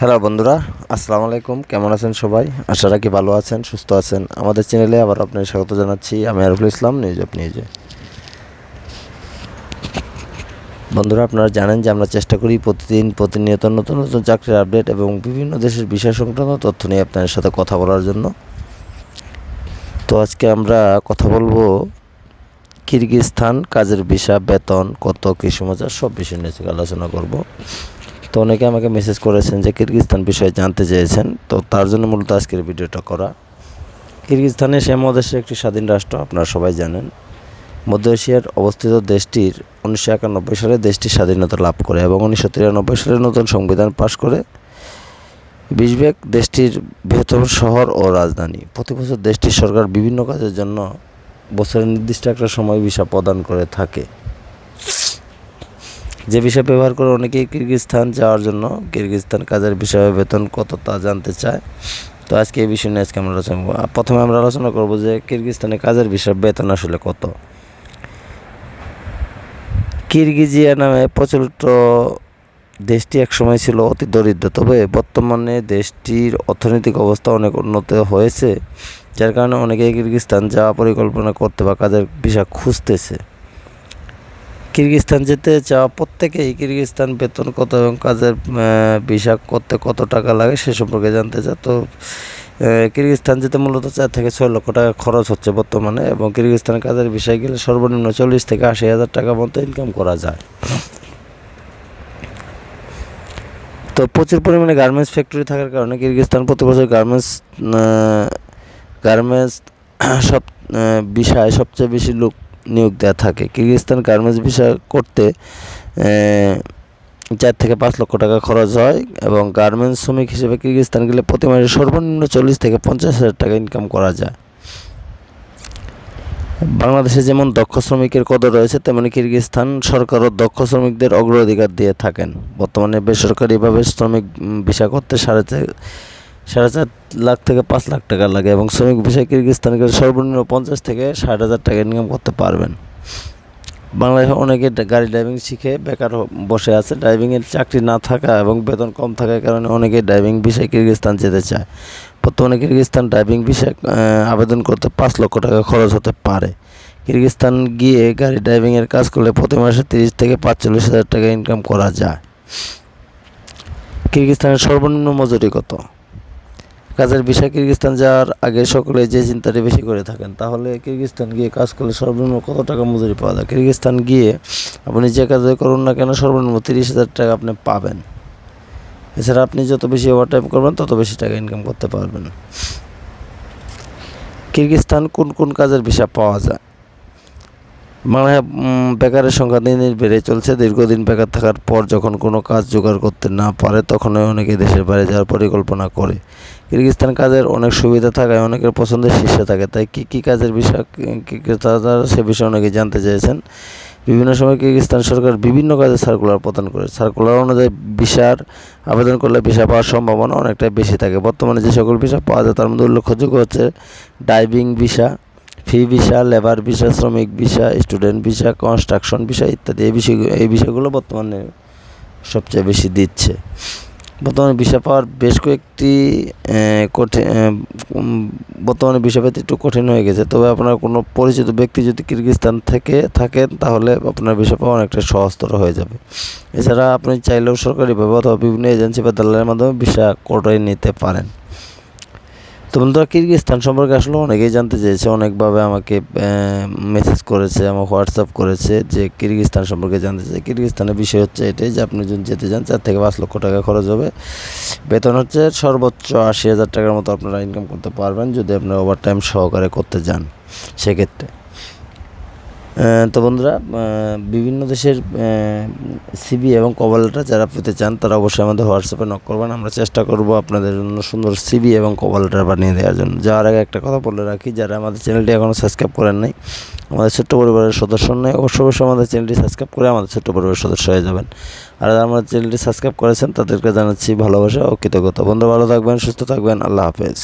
Hello বন্ধুরা, আসসালামু আলাইকুম। কেমন আছেন সবাই? আশা রাখি ভালো আছেন, সুস্থ আছেন। আমাদের চ্যানেলে আবার আপনাকে স্বাগত জানাচ্ছি। আমি আরফুল ইসলাম, নিউজ অফ নিউজে বন্ধুরা, আপনারা জানেন যে আমরা চেষ্টা করি প্রতিদিন প্রতিনিয়ত নতুন নতুন চাকরির আপডেট এবং বিভিন্ন দেশের বিষয় সংক্রান্ত তথ্য নিয়ে আপনাদের সাথে কথা বলার জন্য। তো আজকে আমরা কথা বলব কিরগিজস্তান কাজের ভিসা, বেতন, কত কৃষি মজা সব বিষয় নিয়ে আলোচনা করব। তো অনেকে আমাকে মেসেজ করেছেন যে কিরগিজস্তান বিষয়ে জানতে চেয়েছেন। তো তার জন্য মূলত আজকের ভিডিওটা করা। কিরগিজস্তানে সে মহাদেশের একটি স্বাধীন রাষ্ট্র, আপনারা সবাই জানেন। মধ্য এশিয়ার অবস্থিত দেশটির উনিশশো একানব্বই সালে দেশটি স্বাধীনতা লাভ করে এবং উনিশশো তিরানব্বই সালে নতুন সংবিধান পাশ করে বিশবেক দেশটির বৃহত্তম শহর ও রাজধানী। প্রতি বছর দেশটির সরকার বিভিন্ন কাজের জন্য বছরের নির্দিষ্ট একটা সময় ভিসা প্রদান করে থাকে। যে বিষয় ব্যবহার করে অনেকেই কিরগিজস্তান যাওয়ার জন্য কিরগিজস্তান কাজের বিষয়ে বেতন কত তা জানতে চায়। তো আজকে এই বিষয় নিয়ে আজকে আমরা আলোচনা করব। প্রথমে আমরা আলোচনা করব যে কিরগিজস্তানে কাজের বিষয়ে বেতন আসলে কত। কিরগিজিয়া নামে প্রচলিত দেশটি একসময় ছিল অতি দরিদ্র, তবে বর্তমানে দেশটির অর্থনৈতিক অবস্থা অনেক উন্নত হয়েছে, যার কারণে অনেকে কিরগিজস্তান যাওয়া পরিকল্পনা করতে বা কাজের ভিসা খুঁজতেছে। কিরগিজস্তান যেতে চাওয়া প্রত্যেকেই কিরগিজস্তান বেতন কত এবং কাজের ভিসা করতে কত টাকা লাগে সে সম্পর্কে জানতে চায়। তো কিরগিজস্তান যেতে মূলত চার থেকে ছয় লক্ষ টাকা খরচ হচ্ছে বর্তমানে এবং কিরগিজস্তানের কাজের বিষয় গেলে সর্বনিম্ন চল্লিশ থেকে আশি হাজার টাকা মতো ইনকাম করা যায়। তো প্রচুর পরিমাণে গার্মেন্টস ফ্যাক্টরি থাকার কারণে কিরগিজস্তান প্রতি বছর গার্মেন্টস গার্মেন্টস সব বিষয়ে সবচেয়ে বেশি লোক নিয়োগ দেওয়া থাকে। কিরগিজস্তান গার্মেন্টস বিষয় করতে চার থেকে পাঁচ লক্ষ টাকা খরচ হয় এবং গার্মেন্টস শ্রমিক হিসেবে কিরগিজস্তান গেলে প্রতি মাসে সর্বনিম্ন চল্লিশ থেকে পঞ্চাশ হাজার টাকা ইনকাম করা যায়। বাংলাদেশে যেমন দক্ষ শ্রমিকের কদর রয়েছে, তেমনি কিরগিজস্তান সরকারও দক্ষ শ্রমিকদের অগ্রাধিকার দিয়ে থাকেন। বর্তমানে বেসরকারিভাবে শ্রমিক ভিসা করতে সাড়ে সাড়ে চার লাখ থেকে পাঁচ লাখ টাকা লাগে এবং শ্রমিক ভিসা কিরগিজস্তান গেলে সর্বনিম্ন পঞ্চাশ থেকে ষাট হাজার টাকা ইনকাম করতে পারবেন। বাংলাদেশে অনেকে গাড়ি ড্রাইভিং শিখে বেকার বসে আছে। ড্রাইভিংয়ের চাকরি না থাকা এবং বেতন কম থাকার কারণে অনেকে ড্রাইভিং বিষয়ে কিরগিজস্তান যেতে চায়। বর্তমানে কিরগিজস্তান ড্রাইভিং বিষয়ে আবেদন করতে পাঁচ লক্ষ টাকা খরচ হতে পারে। কিরগিজস্তান গিয়ে গাড়ি ড্রাইভিংয়ের কাজ করলে প্রতি মাসে তিরিশ থেকে পাঁচচল্লিশ হাজার টাকা ইনকাম করা যায়। কিরগিজস্তানের সর্বনিম্ন মজুরি কত? কাজের বিষয় কিরগিজস্তান যাওয়ার আগে সকলে যে চিন্তাটি বেশি করে থাকেন, তাহলে কিরগিজস্তান গিয়ে কাজ করলে সর্বনিম্ন কত টাকা মজুরি পাওয়া যায়? কিরগিজস্তান গিয়ে আপনি যে কাজে করুন না কেন সর্বনিম্ন তিরিশ হাজার টাকা আপনি পাবেন। এছাড়া আপনি যত বেশি ওভারটাইম করবেন, তত বেশি টাকা ইনকাম করতে পারবেন। কিরগিজস্তান কোন কোন কাজের ভিসা পাওয়া যায়? বাংলায় বেকারের সংখ্যা দিন দিন বেড়ে চলছে। দীর্ঘদিন বেকার থাকার পর যখন কোনো কাজ জোগাড় করতে না পারে, তখনই অনেকে দেশের বাইরে যাওয়ার পরিকল্পনা করে। কিরগিজস্তান কাজের অনেক সুবিধা থাকায় অনেকের পছন্দের শীর্ষে থাকে। তাই কী কী কাজের বিষয় তারা সে বিষয়ে অনেকে জানতে চেয়েছেন। বিভিন্ন সময় কিরগিজস্তান সরকার বিভিন্ন কাজে সার্কুলার প্রদান করে। সার্কুলার অনুযায়ী ভিসার আবেদন করলে ভিসা পাওয়ার সম্ভাবনা অনেকটাই বেশি থাকে। বর্তমানে যে সকল ভিসা পাওয়া যায়, তার মধ্যে উল্লেখযোগ্য হচ্ছে diving visa fee visa labour visa শ্রমিক visa student visa construction visa ইত্যাদি এই বিষয়, এই বিষয়গুলো বর্তমানে সবচেয়ে বেশি দিচ্ছে। বর্তমানে ভিসা পাওয়ার বেশ কয়েকটি কঠিন বর্তমানে ভিসা পেতে একটু কঠিন হয়ে গেছে। তবে আপনার কোনো পরিচিত ব্যক্তি যদি কিরগিজস্তান থেকে থাকেন, তাহলে আপনার ভিসা পাওয়া অনেকটা সহজতর হয়ে যাবে। এছাড়া আপনি চাইলেও সরকারিভাবে অথবা বিভিন্ন এজেন্সি বা দালালের মাধ্যমে ভিসা কোটায় নিতে পারেন। তো বন্ধুরা কিরগিজস্তান সম্পর্কে আসলে অনেকেই জানতে চেয়েছে, অনেকভাবে আমাকে মেসেজ করেছে আমার হোয়াটসঅ্যাপ করেছে যে কিরগিজস্তান সম্পর্কে জানতে চাই। কিরগিজস্তানের বিষয় হচ্ছে এটাই যে আপনি যদি যেতে চান, চার থেকে পাঁচ লক্ষ টাকা খরচ হবে। বেতন হচ্ছে সর্বোচ্চ আশি হাজার টাকার মতো আপনারা ইনকাম করতে পারবেন যদি আপনি ওভার টাইম সহকারে করতে যান সেক্ষেত্রে। তো বন্ধুরা বিভিন্ন দেশের সিবি এবং কভার লেটার যারা পেতে চান, তারা অবশ্যই আমাদের হোয়াটসঅ্যাপে নক করবেন। আমরা চেষ্টা করব আপনাদের জন্য সুন্দর সিবি এবং কভার লেটার বানিয়ে দেওয়ার জন্য। যাওয়ার আগে একটা কথা বলে রাখি, যারা আমাদের চ্যানেলটি এখনও সাবস্ক্রাইব করেন নাই, আমাদের ছোট্ট পরিবারের সদস্য নয়, অবশ্যই অবশ্যই আমাদের চ্যানেলটি সাবস্ক্রাইব করে আমাদের ছোট্ট পরিবারের সদস্য হয়ে যাবেন। আর যারা আমাদের চ্যানেলটি সাবস্ক্রাইব করেছেন, তাদেরকে জানাচ্ছি ভালোবাসা ও কৃতজ্ঞতা। বন্ধু, ভালো থাকবেন, সুস্থ থাকবেন। আল্লাহ হাফেজ।